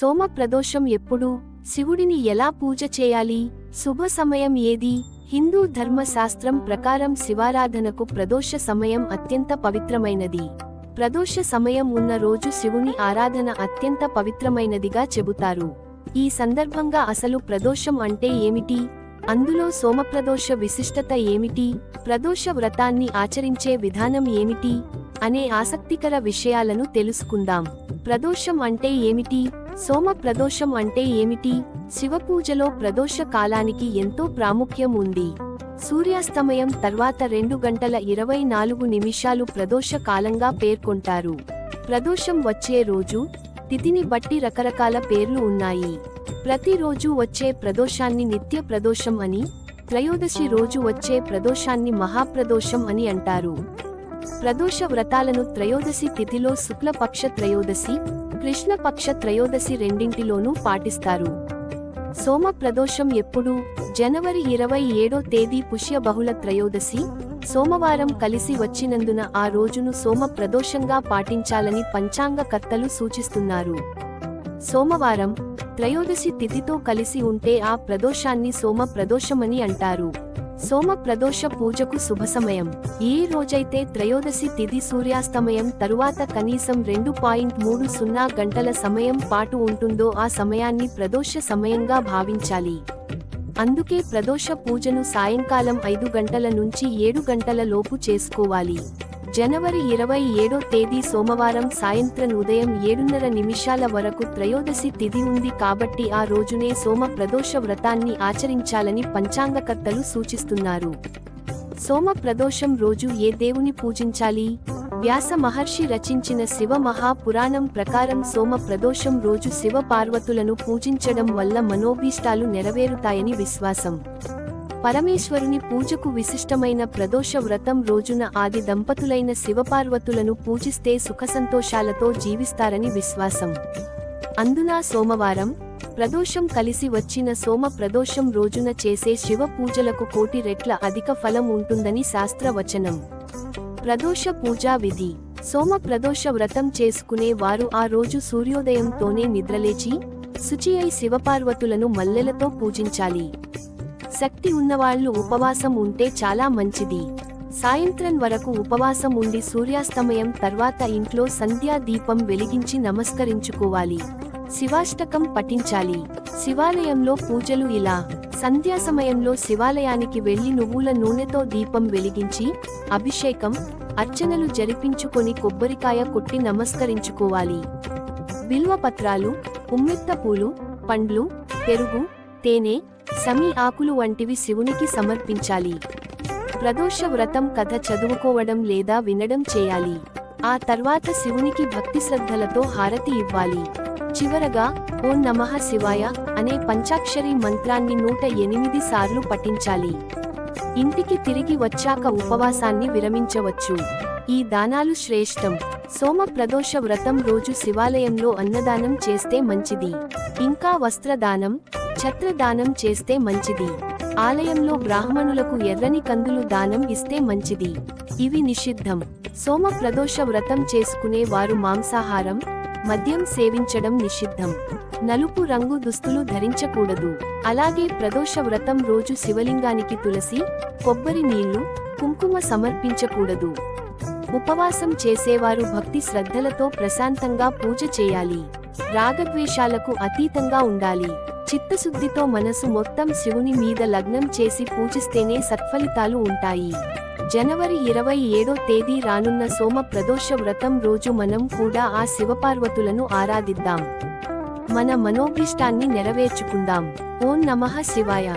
సోమ ప్రదోషం ఎప్పుడు? శివుడిని ఎలా పూజ చేయాలి? శుభ సమయం ఏది? హిందూ ధర్మశాస్త్రం ప్రకారం శివారాధనకు ప్రదోష సమయం అత్యంత పవిత్రమైనది. ప్రదోష సమయం ఉన్న రోజు శివుని ఆరాధన అత్యంత పవిత్రమైనదిగా చెబుతారు. ఈ సందర్భంగా అసలు ప్రదోషం అంటే ఏమిటి? అందులో సోమప్రదోష విశిష్టత ఏమిటి? ప్రదోష వ్రతాన్ని ఆచరించే విధానం ఏమిటి? అనే ఆసక్తికర విషయాలను తెలుసుకుందాం. ప్రదోషం అంటే ఏమిటి? సోమ ప్రదోషం అంటే ఏమిటి? శివపూజలో ప్రదోష కాలానికి ఎంతో ప్రాముఖ్యం ఉంది. సూర్యాస్తమయం తర్వాత రెండు గంటల ఇరవై నాలుగు నిమిషాలు ప్రదోష కాలంగా పేర్కొంటారు. ప్రదోషం వచ్చే రోజు తిథిని బట్టి రకరకాల పేర్లు ఉన్నాయి. ప్రతిరోజు వచ్చే ప్రదోషాన్ని నిత్య ప్రదోషం అని త్రయోదశి రోజు వచ్చే ప్రదోషాన్ని మహాప్రదోషం అని అంటారు. ప్రదోష వ్రతాలను త్రయోదశి తిథిలో శుక్లపక్ష త్రయోదశి కృష్ణపక్ష త్రయోదశి రెండింటిలోనూ పాటిస్తారు. సోమ ప్రదోషం ఎప్పుడు జనవరి ఇరవై ఏడో తేదీ పుష్య బహుళ త్రయోదశి సోమవారం కలిసి వచ్చినందున ఆ రోజును సోమ ప్రదోషంగా పాటించాలని పంచాంగకర్తలు సూచిస్తున్నారు. సోమవారం త్రయోదశి తిథితో కలిసి ఉంటే ఆ ప్రదోషాన్ని సోమ ప్రదోషమని అంటారు. సోమ ప్రదోష పూజకు శుభ సమయం ఏ రోజైతే త్రయోదశి తిథి సూర్యాస్తమయం తరువాత కనీసం రెండు పాయింట్ మూడు సున్నా గంటల సమయం పాటు ఉంటుందో ఆ సమయాన్ని ప్రదోష సమయంగా భావించాలి. అందుకే ప్రదోష పూజను సాయంకాలం ఐదు గంటల నుంచి ఏడు గంటల లోపు చేసుకోవాలి. జనవరి ఇరవై ఏడో తేదీ సోమవారం సాయంత్రం ఉదయం ఏడున్నర నిమిషాల వరకు త్రయోదశి తిథి ఉంది కాబట్టి ఆ రోజునే సోమ ప్రదోష వ్రతాన్ని ఆచరించాలని పంచాంగకర్తలు సూచిస్తున్నారు. సోమ ప్రదోషం రోజు ఏ దేవుని పూజించాలి? వ్యాస మహర్షి రచించిన శివ మహాపురాణం ప్రకారం సోమ ప్రదోషం రోజు శివ పార్వతులను పూజించడం వల్ల మనోభీష్టాలు నెరవేరుతాయని విశ్వాసం. పరమేశ్వరుని పూజకు విశిష్టమైన ప్రదోష వ్రతం రోజున ఆది దంపతులైన శివపార్వతులను పూజిస్తే సుఖసంతోషాలతో జీవిస్తారని విశ్వాసం. అందున సోమవారం ప్రదోషం కలిసి వచ్చిన సోమ ప్రదోషం రోజున చేసే శివ పూజలకు కోటి రెట్ల అధిక ఫలం ఉంటుందని శాస్త్రవచనం. ప్రదోష పూజా విధి. సోమ ప్రదోష వ్రతం చేసుకునే వారు ఆ రోజు సూర్యోదయంతోనే నిద్రలేచి శుచి అయి శివపార్వతులను మల్లెలతో పూజించాలి. శక్తి ఉన్నవాళ్ళు ఉపవాసం ఉంటే చాలా మంచిది. సాయంత్రం వరకు ఉపవాసం ఉండి సూర్యాస్తమయం తర్వాత ఇంట్లో సంధ్యా దీపం వెలిగించి నమస్కరించుకోవాలి. శివాష్టకం పఠించాలి. శివాలయంలో పూజలు ఇలా. సంధ్యా సమయంలో శివాలయానికి వెళ్ళి నువ్వుల నూనెతో దీపం వెలిగించి అభిషేకం అర్చనలు జరిపించుకొని కొబ్బరికాయ కొట్టి నమస్కరించుకోవాలి. బిల్వపత్రాలు ఉమ్మెత్త పూలు పండ్లు పెరుగు తేనె సమీ ఆకులు వంటివి శివునికి సమర్పించాలి. ప్రదోష వ్రతం కథ చదువుకోవడం లేదా వినడం చేయాలి. ఆ తర్వాత శివునికి భక్తి శ్రద్ధలతో హారతి ఇవ్వాలి. చివరగా ఓం నమః శివాయ అనే పంచాక్షరి మంత్రాన్ని నూట ఎనిమిది సార్లు పఠించాలి. ఇంటికి తిరిగి వచ్చాక ఉపవాసాన్ని విరమించవచ్చు. ఈ దానాలు శ్రేష్టం. సోమ ప్రదోష వ్రతం రోజు శివాలయంలో అన్నదానం చేస్తే మంచిది. ఇంకా వస్త్రదానం ఛత్రదానం చేస్తే మంచిది. ఆలయంలో బ్రాహ్మణులకు ఎర్రని కందులు దానం ఇస్తే మంచిది. ఇవి నిషిద్ధం. సోమ ప్రదోష వ్రతం చేసుకునే వారు మాంసాహారం మద్యం సేవించడం నిషిద్ధం. నలుపు రంగు దుస్తులు ధరించకూడదు. అలాగే ప్రదోష వ్రతం రోజు శివలింగానికి తులసి కొబ్బరి నీళ్ళు కుంకుమ సమర్పించకూడదు. ఉపవాసం చేసేవారు భక్తి శ్రద్ధలతో ప్రశాంతంగా పూజ చేయాలి. రాగద్వేషాలకు అతీతంగా ఉండాలి. చిత్తశుద్ధితో మనసు మొత్తం శివుని మీద లగ్నం చేసి పూజిస్తేనే సత్ఫలితాలు ఉంటాయి. జనవరి ఇరవై ఏడో తేదీ రానున్న సోమ ప్రదోష వ్రతం రోజు మనం కూడా ఆ శివపార్వతులను ఆరాధిద్దాం. మన మనోభిష్టాన్ని నెరవేర్చుకుందాం. ఓం నమః శివాయ.